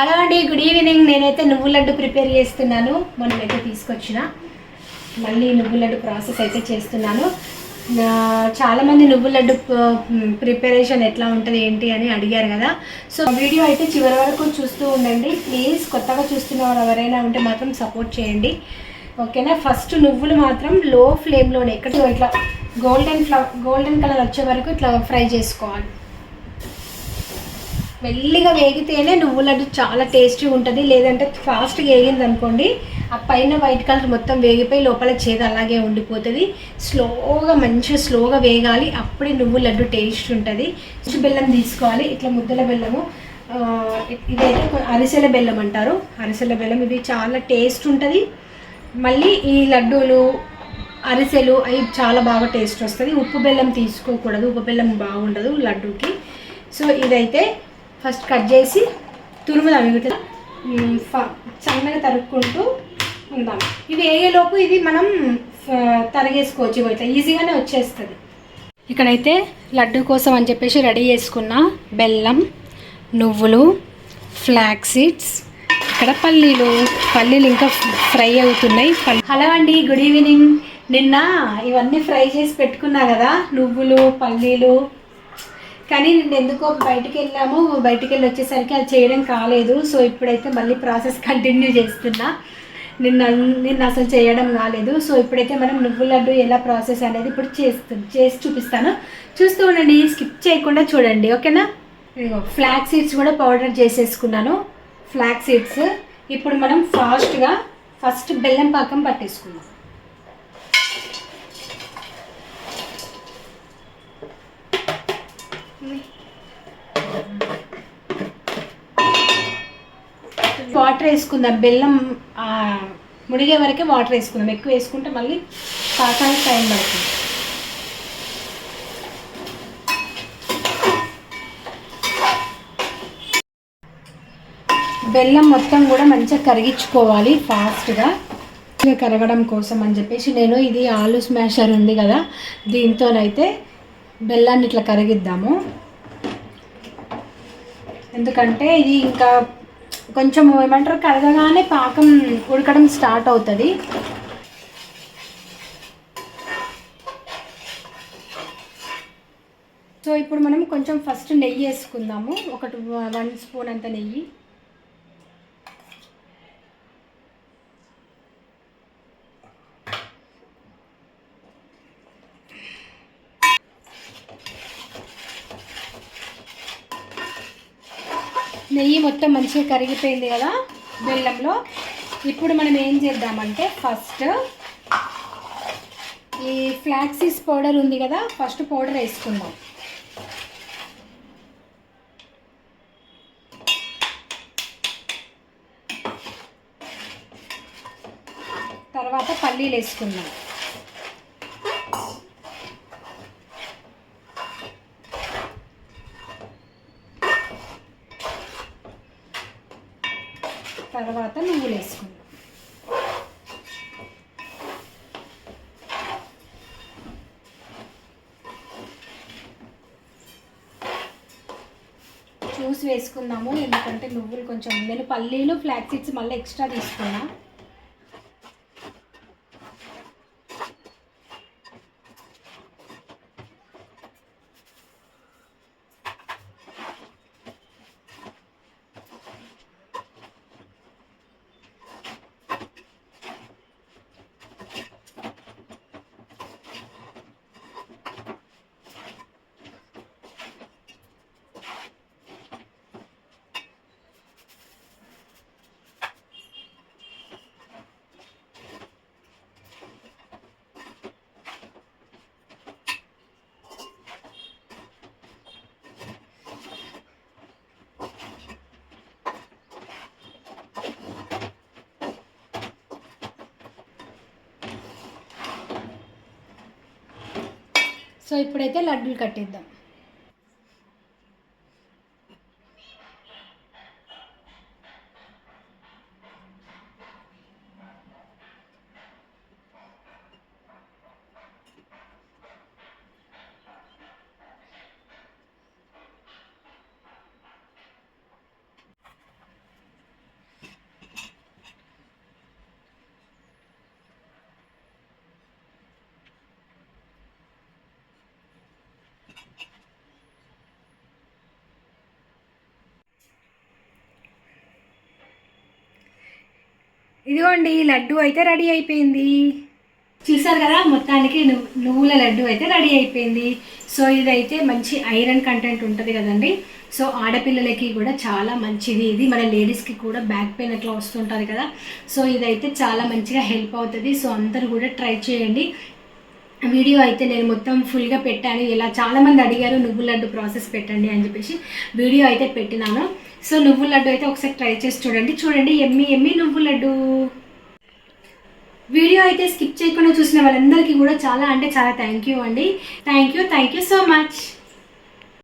Hello అండి good evening నేనైతే నువ్వుల లడ్డు ప్రిపేర్ చేస్తున్నాను. మనమైతే తీసుకొచ్చిన. మళ్ళీ నువ్వు లడ్డు ప్రాసెస్ అయితే చేస్తున్నాను. చాలామంది నువ్వుల లడ్డు ప్రిపరేషన్ ఎట్లా ఉంటుంది ఏంటి అని అడిగారు కదా. సో వీడియో అయితే చివరి వరకు చూస్తూ ఉండండి. ప్లీజ్ కొత్తగా చూస్తున్న వారు ఎవరైనా ఉంటే మాత్రం సపోర్ట్ చేయండి. ఓకేనా? ఫస్ట్ నువ్వులు మాత్రం లో ఫ్లేమ్లోనే ఎక్కడ ఇట్లా గోల్డెన్ ఫ్లవ గోల్డెన్ కలర్ వచ్చే వరకు ఇట్లా ఫ్రై చేసుకోవాలి. మెల్లిగా వేగితేనే నువ్వు లడ్డు చాలా టేస్టీ ఉంటుంది. లేదంటే ఫాస్ట్గా వేగింది అనుకోండి ఆ పైన వైట్ కలర్ మొత్తం వేగిపోయి లోపల చేదు అలాగే ఉండిపోతుంది. స్లోగా మంచిగా స్లోగా వేగాలి. అప్పుడే నువ్వు లడ్డు టేస్ట్ ఉంటుంది. బెల్లం తీసుకోవాలి. ఇట్లా ముద్దల బెల్లము ఇదైతే అరిసెల బెల్లం అంటారు. అరిసెల బెల్లం ఇది చాలా టేస్ట్ ఉంటుంది. మళ్ళీ ఈ లడ్డూలు అరిసెలు అవి చాలా బాగా టేస్ట్ వస్తుంది. ఉప్పు బెల్లం తీసుకోకూడదు. ఉప్పు బెల్లం బాగుండదు లడ్డూకి. సో ఇదైతే ఫస్ట్ కట్ చేసి తురుముదాం ఇవి సన్నగా తరుక్కుంటూ ఉందాం. ఇవి వేగేలోపు ఇది మనం తరిగేసుకోవచ్చు ఇట్లా ఈజీగానే వచ్చేస్తుంది. ఇక్కడైతే లడ్డు కోసం అని చెప్పేసి రెడీ చేసుకున్న బెల్లం నువ్వులు ఫ్లాక్ సీడ్స్ ఇక్కడ పల్లీలు. పల్లీలు ఇంకా ఫ్రై అవుతున్నాయి. హలో అండి గుడ్ ఈవినింగ్. నిన్న ఇవన్నీ ఫ్రై చేసి పెట్టుకున్నా కదా నువ్వులు పల్లీలు కానీ నేను ఎందుకో బయటికి వెళ్ళాము. బయటికి వెళ్ళి వచ్చేసరికి అది చేయడం కాలేదు. సో ఇప్పుడైతే మళ్ళీ ప్రాసెస్ కంటిన్యూ చేస్తున్నా. నిన్న నిన్న అసలు చేయడం కాలేదు. సో ఇప్పుడైతే మనం నువ్వు లడ్డు ఎలా ప్రాసెస్ అనేది ఇప్పుడు చేస్తు చేసి చూపిస్తాను. చూస్తూ ఉండండి. స్కిప్ చేయకుండా చూడండి. ఓకేనా? ఫ్లాక్ సీడ్స్ కూడా పౌడర్ చేసేసుకున్నాను. ఫ్లాక్ సీడ్స్ ఇప్పుడు మనం ఫాస్ట్గా ఫస్ట్ బెల్లం పాకం పట్టేసుకుందాం. వాటర్ వేసుకుందాం. బెల్లం ముడిగే మునిగే వరకే వాటర్ వేసుకుందాం. ఎక్కువ వేసుకుంటే మళ్ళీ పాకానికి టైం పడుతుంది. బెల్లం మొత్తం కూడా మంచిగా కరిగించుకోవాలి ఫాస్ట్గా. కరగడం కోసం అని చెప్పేసి నేను ఇది ఆలు స్మాషర్ ఉంది కదా దీంతోనైతే బెల్లాన్ని ఇట్లా కరిగిద్దాము. ఎందుకంటే ఇది ఇంకా కొంచెం ఏమంటారు కడగగానే పాకం ఉడకడం స్టార్ట్ అవుతుంది. సో ఇప్పుడు మనం కొంచెం ఫస్ట్ నెయ్యి వేసుకుందాము. ఒకటి వన్ స్పూన్ అంత నెయ్యి. నెయ్యి మొత్తం మంచిగా కరిగిపోయింది కదా బెల్లంలో. ఇప్పుడు మనం ఏం చేద్దామంటే ఫస్ట్ ఈ ఫ్లాక్సీస్ పౌడర్ ఉంది కదా ఫస్ట్ పౌడర్ వేసుకుందాం. తర్వాత పల్లీలు వేసుకుందాం. తర్వాత నువ్వులు వేసుకుందాం. చూసి వేసుకుందాము ఎందుకంటే నువ్వులు కొంచెం నేను పల్లీలు ఫ్లాక్ సీడ్స్ మళ్ళీ ఎక్స్ట్రా తీసుకున్నా. సో ఇప్పుడైతే లడ్డూలు కట్టేద్దాం. ఇదిగోండి లడ్డు అయితే రెడీ అయిపోయింది. చూసారు కదా మొత్తానికి నువ్వుల లడ్డు అయితే రెడీ అయిపోయింది. సో ఇదైతే మంచి ఐరన్ కంటెంట్ ఉంటుంది కదండి. సో ఆడపిల్లలకి కూడా చాలా మంచిది. ఇది మన లేడీస్కి కూడా బ్యాక్ పెయిన్ అట్లా వస్తుంటుంది కదా. సో ఇదైతే చాలా మంచిగా హెల్ప్ అవుతుంది. సో అందరూ కూడా ట్రై చేయండి. వీడియో అయితే నేను మొత్తం ఫుల్గా పెట్టాను. ఇలా చాలామంది అడిగారు నువ్వుల లడ్డు ప్రాసెస్ పెట్టండి అని చెప్పేసి. వీడియో అయితే పెట్టినాను. సో నువ్వుల లడ్డు అయితే ఒకసారి ట్రై చేసి చూడండి. చూడండి ఎమ్మి ఎమ్మి నువ్వుల లడ్డు. వీడియో అయితే స్కిప్ చేయకుండా చూసిన వాళ్ళందరికీ కూడా చాలా అంటే చాలా థ్యాంక్ యూ అండి. Thank you thank you so much.